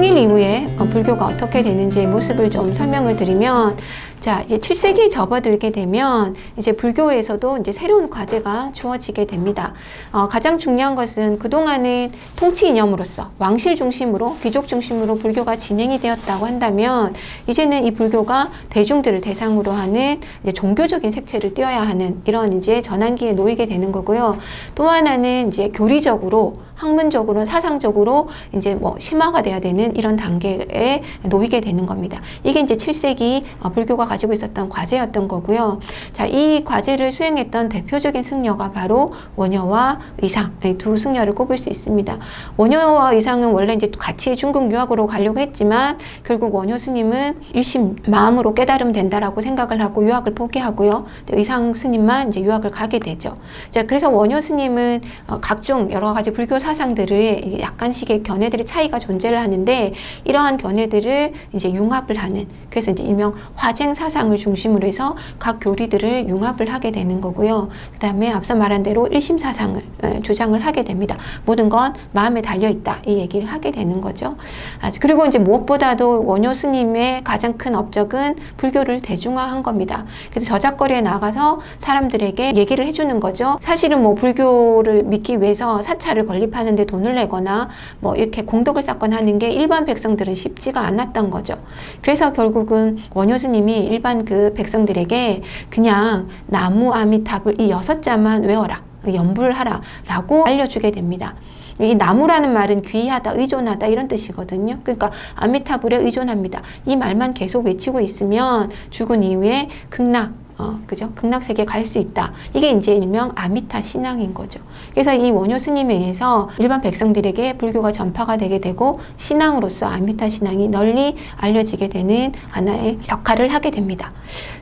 통일 이후에 어, 불교가 어떻게 되는지의 모습을 좀 설명을 드리면 자, 이제 7세기에 접어들게 되면 이제 불교에서도 이제 새로운 과제가 주어지게 됩니다. 어, 가장 중요한 것은 그동안은 통치 이념으로서 왕실 중심으로 귀족 중심으로 불교가 진행이 되었다고 한다면 이제는 이 불교가 대중들을 대상으로 하는 이제 종교적인 색채를 띄어야 하는 이런 이제 전환기에 놓이게 되는 거고요. 또 하나는 이제 교리적으로 학문적으로 사상적으로 이제 뭐 심화가 돼야 되는 이런 단계에 놓이게 되는 겁니다. 이게 이제 7세기 어, 불교가 가지고 있었던 과제였던 거고요. 자, 이 과제를 수행했던 대표적인 승려가 바로 원효와 의상 이두 승려를 꼽을 수 있습니다. 원효와 의상은 원래 이제 같이 중국 유학으로 가려고 했지만 결국 원효 스님은 일심 마음으로 깨달으면 된다라고 생각을 하고 유학을 포기하고요. 의상 스님만 이제 유학을 가게 되죠. 자, 그래서 원효 스님은 어, 각종 여러 가지 불교 사상들을 약간씩의 견해들의 차이가 존재를 하는데 이러한 견해들을 이제 융합을 하는 그래서 이제 일명 화쟁 사상을 중심으로 해서 각 교리들을 융합을 하게 되는 거고요. 그 다음에 앞서 말한 대로 일심 사상을 에, 주장을 하게 됩니다. 모든 건 마음에 달려 있다 이 얘기를 하게 되는 거죠. 아, 그리고 이제 무엇보다도 원효 스님의 가장 큰 업적은 불교를 대중화한 겁니다. 그래서 저작거리에 나가서 사람들에게 얘기를 해주는 거죠. 사실은 뭐 불교를 믿기 위해서 사찰을 건립하는데 돈을 내거나 뭐 이렇게 공덕을 쌓거나 하는 게 일반 백성들은 쉽지가 않았던 거죠. 그래서 결국은 원효 스님이 일반 그 백성들에게 그냥 나무 아미탑을 이 여섯 자만 외워라. 연불을 하라 라고 알려주게 됩니다. 이 나무라는 말은 귀하다, 의존하다 이런 뜻이거든요. 그러니까 아미타불에 의존합니다. 이 말만 계속 외치고 있으면 죽은 이후에 극락 어, 그죠? 극락세계 갈수 있다. 이게 이제 일명 아미타 신앙인 거죠. 그래서 이 원효 스님에 의해서 일반 백성들에게 불교가 전파가 되게 되고 신앙으로서 아미타 신앙이 널리 알려지게 되는 하나의 역할을 하게 됩니다.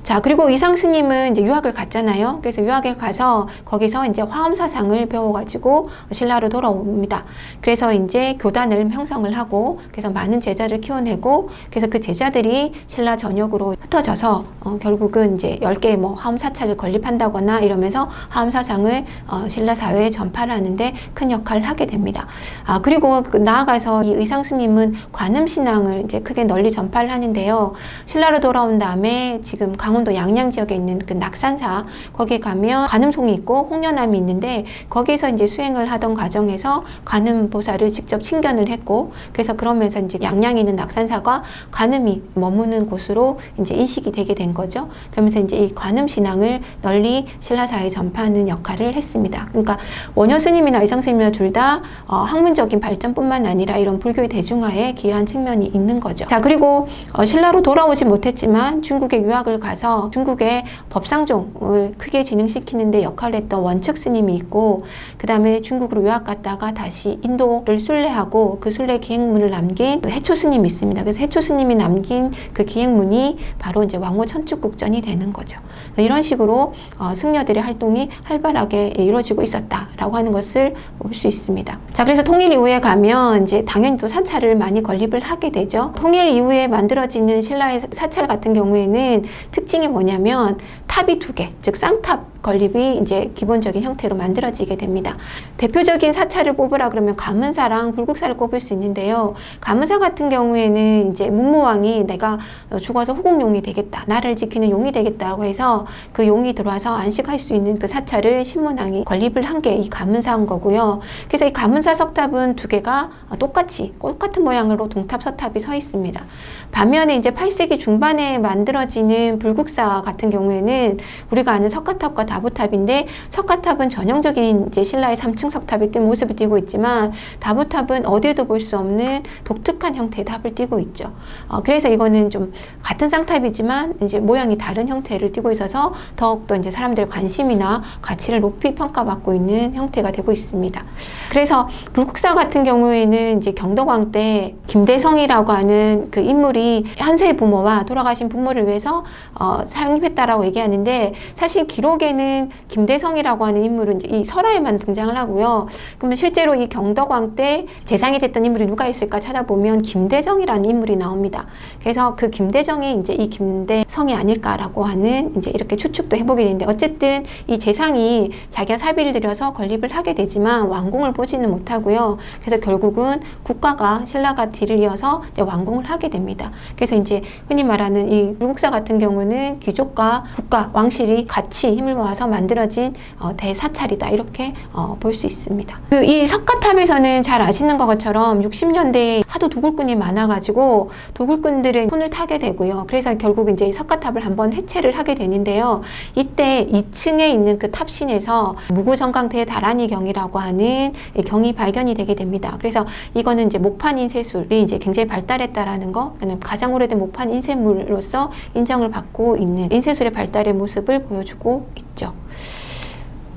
자, 그리고 이상 스님은 이제 유학을 갔잖아요. 그래서 유학을 가서 거기서 이제 화엄 사상을 배워가지고 신라로 돌아옵니다. 그래서 이제 교단을 형성을 하고 그래서 많은 제자를 키워내고 그래서 그 제자들이 신라 전역으로 흩어져서 어, 결국은 이제 10개 의뭐 화엄 사찰을 건립한다거나 이러면서 화엄 사상을 어, 신라 사회에 전파를 하는데 큰 역할을 하게 됩니다. 아, 그리고 그 나아가서 이 의상 스님은 관음 신앙을 이제 크게 널리 전파를 하는데요. 신라로 돌아온 다음에 지금 강원도 양양 지역에 있는 그 낙산사 거기에 가면 관음송이 있고 홍련암이 있는데 거기서 이제 수행을 하던 과정에서 관음 보살을 직접 친견을 했고 그래서 그러면서 이제 양양에 있는 낙산사가 관음이 머무는 곳으로 이제 인식이 되게 된 거죠. 그러면서 이제 이 관음 신앙을 널리 신라사회에 전파하는 역할을 했습니다. 그러니까 원효 스님이나 의상 스님이나 둘다 어, 학문적인 발전뿐만 아니라 이런 불교의 대중화에 기여한 측면이 있는 거죠. 자 그리고 어, 신라로 돌아오지 못했지만 중국에 유학을 가서 중국의 법상종을 크게 진흥시키는 데 역할을 했던 원측 스님이 있고 그 다음에 중국으로 유학 갔다가 다시 인도를 순례하고 그 순례 기행문을 남긴 그 해초 스님이 있습니다. 그래서 해초 스님이 남긴 그 기행문이 바로 이제 왕호 천축국전이 되는 거죠. 이런 식으로 어, 승려들의 활동이 활발하게 이루어지고 있었다라고 하는 것을 볼 수 있습니다. 자, 그래서 통일 이후에 가면 이제 당연히 또 사찰을 많이 건립을 하게 되죠. 통일 이후에 만들어지는 신라의 사찰 같은 경우에는 특징이 뭐냐면 탑이 두 개, 즉 쌍탑 건립이 이제 기본적인 형태로 만들어지게 됩니다. 대표적인 사찰을 뽑으라 그러면 가문사랑 불국사를 꼽을 수 있는데요. 가문사 같은 경우에는 이제 문무왕이 내가 죽어서 호국용이 되겠다, 나를 지키는 용이 되겠다고 해서 그 용이 들어와서 안식할 수 있는 그 사찰을 신문왕이 건립을 한 게 이 가문사인 거고요. 그래서 이 가문사 석탑은 두 개가 똑같이 똑같은 모양으로 동탑 서탑이 서 있습니다. 반면에 이제 8세기 중반에 만들어지는 불국사 같은 경우에는 우리가 아는 석가탑과 다부탑인데 석가탑은 전형적인 이제 신라의 3층 석탑의 뜬 모습을 띠고 있지만 다부탑은 어디에도 볼 수 없는 독특한 형태의 탑을 띠고 있죠. 어, 그래서 이거는 좀 같은 쌍탑이지만 이제 모양이 다른 형태를 띠고 있어서 더욱더 이제 사람들의 관심이나 가치를 높이 평가받고 있는 형태가 되고 있습니다. 그래서 불국사 같은 경우에는 이제 경덕왕 때 김대성이라고 하는 그 인물이 현세 부모와 돌아가신 부모를 위해서 어, 창립했다라고 얘기하는데 사실 기록에는 경우에는 김대성이라고 하는 인물은 이 설화에만 등장을 하고요. 그러면 실제로 이 경덕왕 때 재상이 됐던 인물이 누가 있을까 찾아보면 김대정이라는 인물이 나옵니다. 그래서 그 김대정이 이제 이 김대성이 아닐까라고 하는 이제 이렇게 추측도 해보게 되는데 어쨌든 이 재상이 자기가 사비를 들여서 건립을 하게 되지만 완공을 보지는 못하고요. 그래서 결국은 국가가 신라가 뒤를 이어서 이제 완공을 하게 됩니다. 그래서 이제 흔히 말하는 이 불국사 같은 경우는 귀족과 국가 왕실이 같이 힘을 모아 서 만들어진 어, 대사찰이다 이렇게 어, 볼 수 있습니다. 그 이 석가탑에서는 잘 아시는 것처럼 60년대에 하도 도굴꾼이 많아가지고 도굴꾼들의 손을 타게 되고요. 그래서 결국 이제 석가탑을 한번 해체를 하게 되는데요. 이때 2층에 있는 그 탑신에서 무구정강태 다란이 경이라고 하는 이 경이 발견이 되게 됩니다. 그래서 이거는 이제 목판 인쇄술이 이제 굉장히 발달했다라는 거, 가장 오래된 목판 인쇄물로서 인정을 받고 있는 인쇄술의 발달의 모습을 보여주고 있 죠.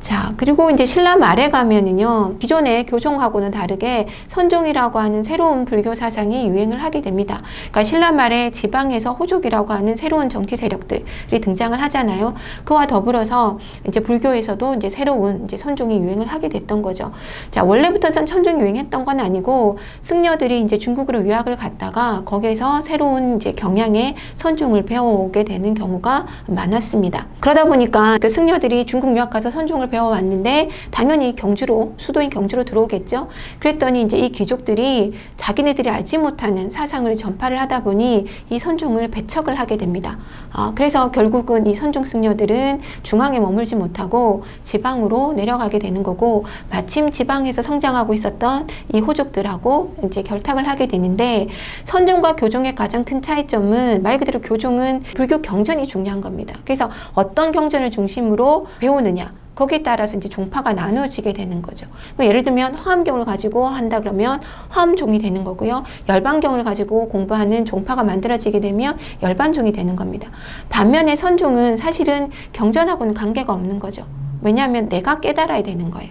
자, 그리고 이제 신라 말에 가면은요, 기존의 교종하고는 다르게 선종이라고 하는 새로운 불교 사상이 유행을 하게 됩니다. 그러니까 신라 말에 지방에서 호족이라고 하는 새로운 정치 세력들이 등장을 하잖아요. 그와 더불어서 이제 불교에서도 이제 새로운 이제 선종이 유행을 하게 됐던 거죠. 자, 원래부터 선 선종이 유행했던 건 아니고 승려들이 이제 중국으로 유학을 갔다가 거기에서 새로운 이제 경향의 선종을 배워오게 되는 경우가 많았습니다. 그러다 보니까 그 승려들이 중국 유학 가서 선종을 배워왔는데 당연히 경주로 수도인 경주로 들어오겠죠. 그랬더니 이제 이 귀족들이 자기네들이 알지 못하는 사상을 전파를 하다 보니 이 선종을 배척을 하게 됩니다. 아, 그래서 결국은 이 선종 승려들은 중앙에 머물지 못하고 지방으로 내려가게 되는 거고 마침 지방에서 성장하고 있었던 이 호족들하고 이제 결탁을 하게 되는데 선종과 교종의 가장 큰 차이점은 말 그대로 교종은 불교 경전이 중요한 겁니다. 그래서 어떤 경전을 중심으로 배우느냐 거기에 따라서 이제 종파가 나누어지게 되는 거죠. 뭐 예를 들면 화엄경을 가지고 한다 그러면 화엄종이 되는 거고요. 열반경을 가지고 공부하는 종파가 만들어지게 되면 열반종이 되는 겁니다. 반면에 선종은 사실은 경전하고는 관계가 없는 거죠. 왜냐하면 내가 깨달아야 되는 거예요.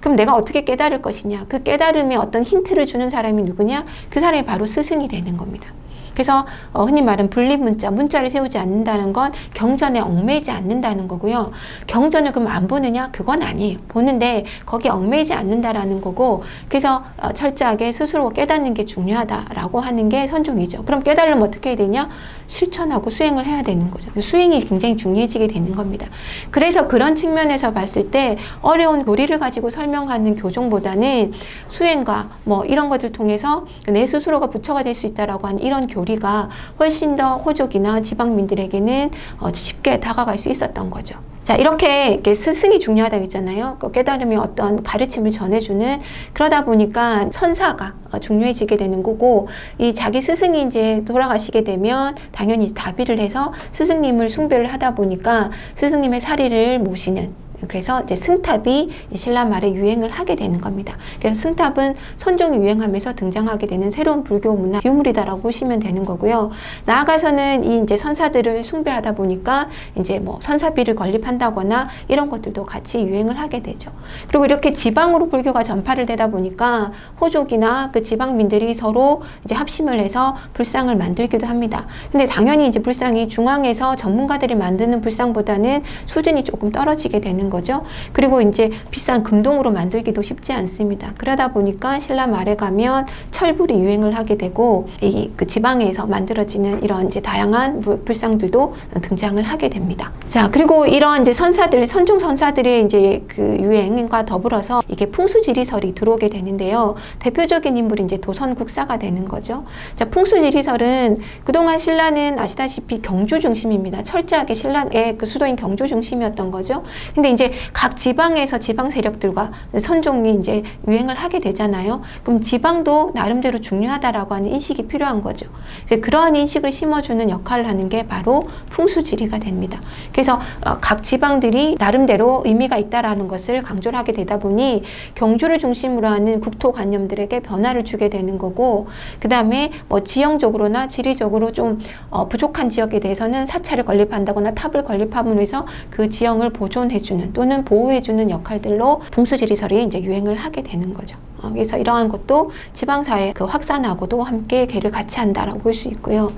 그럼 내가 어떻게 깨달을 것이냐? 그 깨달음에 어떤 힌트를 주는 사람이 누구냐? 그 사람이 바로 스승이 되는 겁니다. 그래서 어, 흔히 말하는 분립 문자, 문자를 세우지 않는다는 건 경전에 얽매이지 않는다는 거고요. 경전을 그럼 안 보느냐? 그건 아니에요. 보는데 거기 얽매이지 않는다라는 거고 그래서 어, 철저하게 스스로 깨닫는 게 중요하다라고 하는 게 선종이죠. 그럼 깨달으면 어떻게 해야 되냐? 실천하고 수행을 해야 되는 거죠. 수행이 굉장히 중요해지게 되는 겁니다. 그래서 그런 측면에서 봤을 때 어려운 교리를 가지고 설명하는 교종보다는 수행과 뭐 이런 것들 통해서 내 스스로가 부처가 될 수 있다라고 하는 이런 교리 가 훨씬 더 호족이나 지방민들에게는 어, 쉽게 다가갈 수 있었던 거죠. 자, 이렇게, 이렇게 스승이 중요하다고 했잖아요. 그 깨달음이 어떤 가르침을 전해주는 그러다 보니까 선사가 어, 중요해지게 되는 거고 이 자기 스승이 이제 돌아가시게 되면 당연히 다비를 해서 스승님을 숭배를 하다 보니까 스승님의 사리를 모시는 그래서 이제 승탑이 신라 말에 유행을 하게 되는 겁니다. 그래서 승탑은 선종이 유행하면서 등장하게 되는 새로운 불교 문화 유물이다라고 보시면 되는 거고요. 나아가서는 이 이제 선사들을 숭배하다 보니까 이제 뭐 선사비를 건립한다거나 이런 것들도 같이 유행을 하게 되죠. 그리고 이렇게 지방으로 불교가 전파를 되다 보니까 호족이나 그 지방민들이 서로 이제 합심을 해서 불상을 만들기도 합니다. 근데 당연히 이제 불상이 중앙에서 전문가들이 만드는 불상보다는 수준이 조금 떨어지게 되는 거죠. 그리고 이제 비싼 금동으로 만들기도 쉽지 않습니다. 그러다 보니까 신라 말에 가면 철불이 유행을 하게 되고 이 그 지방에서 만들어지는 이런 이제 다양한 불- 불상들도 등장을 하게 됩니다. 자, 그리고 이런 이제 선사들, 선종 선사들의 이제 그 유행과 더불어서 이게 풍수지리설이 들어오게 되는데요. 대표적인 인물이 이제 도선국사가 되는 거죠. 자, 풍수지리설은 그동안 신라는 아시다시피 경주 중심입니다. 철저하게 신라의 그 수도인 경주 중심이었던 거죠. 근데 이제 각 지방에서 지방 세력들과 선종이 이제 유행을 하게 되잖아요. 그럼 지방도 나름대로 중요하다라고 하는 인식이 필요한 거죠. 이제 그러한 인식을 심어주는 역할을 하는 게 바로 풍수지리가 됩니다. 그래서 어, 각 지방들이 나름대로 의미가 있다라는 것을 강조를 하게 되다 보니 경주를 중심으로 하는 국토관념들에게 변화를 주게 되는 거고 그 다음에 뭐 지형적으로나 지리적으로 좀 어, 부족한 지역에 대해서는 사찰을 건립한다거나 탑을 건립함으로 해서 그 지형을 보존해주는 또는 보호해주는 역할들로 풍수지리설이 이제 유행을 하게 되는 거죠. 어, 그래서 이러한 것도 지방사회 그 확산하고도 함께 개를 같이 한다라고 볼 수 있고요.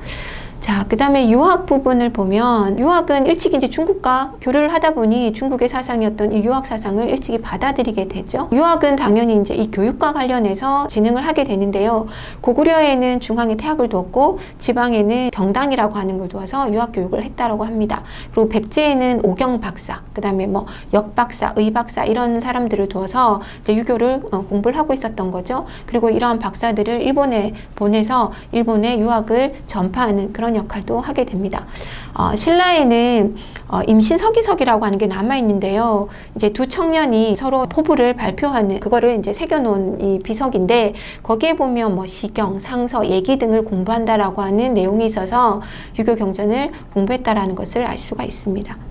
자, 그 다음에 유학 부분을 보면 유학은 일찍 이제 중국과 교류를 하다 보니 중국의 사상이었던 이 유학 사상을 일찍이 받아들이게 되죠. 유학은 당연히 이제 이 교육과 관련해서 진행을 하게 되는데요. 고구려에는 중앙에 태학을 두었고 지방에는 경당이라고 하는 걸 두어서 유학 교육을 했다라고 합니다. 그리고 백제에는 오경 박사, 그 다음에 뭐 역박사, 의박사 이런 사람들을 두어서 이제 유교를 어, 공부를 하고 있었던 거죠. 그리고 이러한 박사들을 일본에 보내서 일본의 유학을 전파하는 그런 역할도 하게 됩니다. 어, 신라에는 어, 임신 서기석이라고 하는 게 남아 있는데요. 이제 두 청년이 서로 포부를 발표하는 그거를 이제 새겨놓은 이 비석인데 거기에 보면 뭐 시경, 상서, 예기 등을 공부한다라고 하는 내용이 있어서 유교 경전을 공부했다라는 것을 알 수가 있습니다.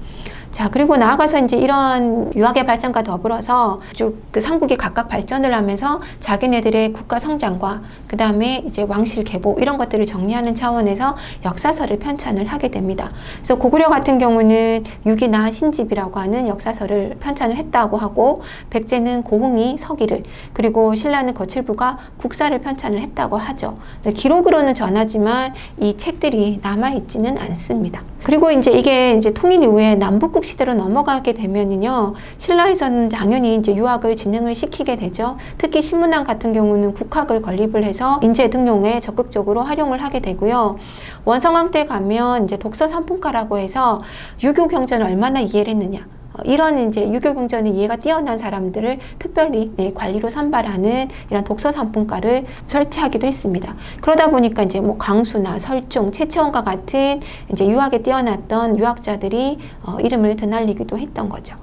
자, 그리고 나아가서 이제 이런 유학의 발전과 더불어서 쭉 그 삼국이 각각 발전을 하면서 자기네들의 국가 성장과 그 다음에 이제 왕실 계보 이런 것들을 정리하는 차원에서 역사서를 편찬을 하게 됩니다. 그래서 고구려 같은 경우는 유기나 신집이라고 하는 역사서를 편찬을 했다고 하고 백제는 고흥이 서기를 그리고 신라는 거칠부가 국사를 편찬을 했다고 하죠. 네, 기록으로는 전하지만 이 책들이 남아 있지는 않습니다. 그리고 이제 이게 이제 통일 이후에 남북국 시대로 넘어가게 되면은요 신라에서는 당연히 이제 유학을 진행을 시키게 되죠. 특히 신문학 같은 경우는 국학을 건립을 해서 인재 등용에 적극적으로 활용을 하게 되고요. 원성왕 때 가면 이제 독서 산풍가라고 해서 유교 경전을 얼마나 이해를 했느냐. 어, 이런 이제 유교 경전의 이해가 뛰어난 사람들을 특별히 네, 관리로 선발하는 이런 독서 산품과를 설치하기도 했습니다. 그러다 보니까 이제 뭐 강수나 설종, 최채원과 같은 이제 유학에 뛰어났던 유학자들이 어, 이름을 드날리기도 했던 거죠.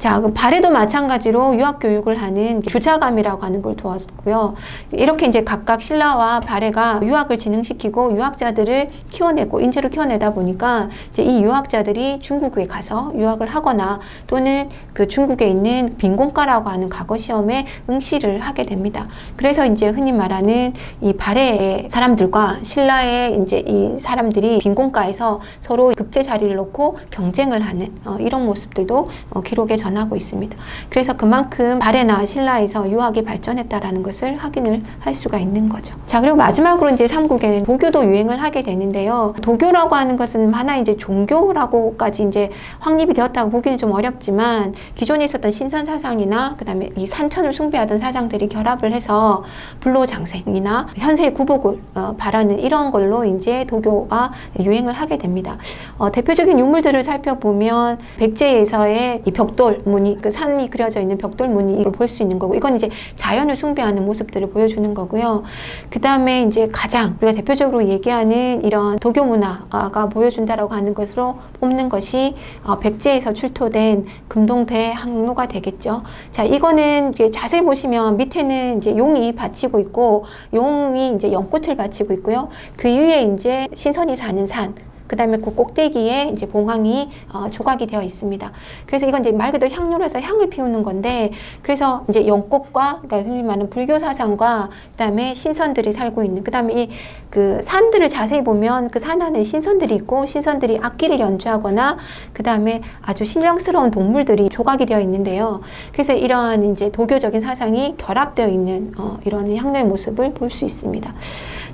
자, 그 발에도 마찬가지로 유학 교육을 하는 주자감이라고 하는 걸 두었고요. 이렇게 이제 각각 신라와 발해가 유학을 진행시키고 유학자들을 키워내고 인재로 키워내다 보니까 이제 이 유학자들이 중국에 가서 유학을 하거나 또는 그 중국에 있는 빈곤과라고 하는 과거 시험에 응시를 하게 됩니다. 그래서 이제 흔히 말하는 이 발해의 사람들과 신라의 이제 이 사람들이 빈곤과에서 서로 급제 자리를 놓고 경쟁을 하는 어, 이런 모습들도 어, 기록에 전 전하고 있습니다. 그래서 그만큼 발해나 신라에서 유학이 발전했다라는 것을 확인을 할 수가 있는 거죠. 자, 그리고 마지막으로 이제 삼국에는 도교도 유행을 하게 되는데요. 도교라고 하는 것은 하나 이제 종교라고까지 이제 확립이 되었다고 보기는 좀 어렵지만 기존에 있었던 신선 사상이나 그다음에 이 산천을 숭배하던 사상들이 결합을 해서 불로장생이나 현세의 구복을 어, 바라는 이런 걸로 이제 도교가 유행을 하게 됩니다. 어, 대표적인 유물들을 살펴보면 백제에서의 이 벽돌 무늬, 그 산이 그려져 있는 벽돌 무늬를 볼 수 있는 거고, 이건 이제 자연을 숭배하는 모습들을 보여주는 거고요. 그 다음에 이제 가장 우리가 대표적으로 얘기하는 이런 도교 문화가 보여준다라고 하는 것으로 뽑는 것이 어, 백제에서 출토된 금동대 항로가 되겠죠. 자, 이거는 이제 자세히 보시면 밑에는 이제 용이 받치고 있고, 용이 이제 연꽃을 받치고 있고요. 그 위에 이제 신선이 사는 산, 그 다음에 그 꼭대기에 이제 봉황이 어, 조각이 되어 있습니다. 그래서 이건 이제 말 그대로 향료로 해서 향을 피우는 건데, 그래서 이제 연꽃과, 그러니까 흔히 말하는 불교 사상과, 그 다음에 신선들이 살고 있는, 그 다음에 이 그 산들을 자세히 보면 그 산 안에 신선들이 있고, 신선들이 악기를 연주하거나, 그 다음에 아주 신령스러운 동물들이 조각이 되어 있는데요. 그래서 이러한 이제 도교적인 사상이 결합되어 있는 어, 이런 향료의 모습을 볼 수 있습니다.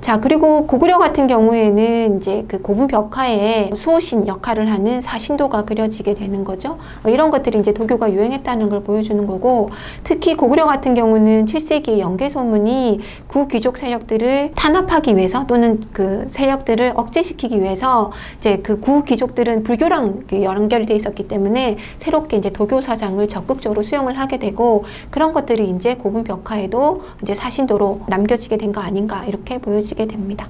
자, 그리고 고구려 같은 경우에는 이제 그 고분 벽화에 수호신 역할을 하는 사신도가 그려지게 되는 거죠. 어, 이런 것들이 이제 도교가 유행했다는 걸 보여주는 거고, 특히 고구려 같은 경우는 7세기 연개 소문이 구귀족 세력들을 탄압하기 위해서 또는 그 세력들을 억제시키기 위해서 이제 그 구귀족들은 불교랑 그 연결이 돼 있었기 때문에 새롭게 이제 도교 사상을 적극적으로 수용을 하게 되고 그런 것들이 이제 고분 벽화에도 이제 사신도로 남겨지게 된 거 아닌가 이렇게 보여지. 보시게 됩니다.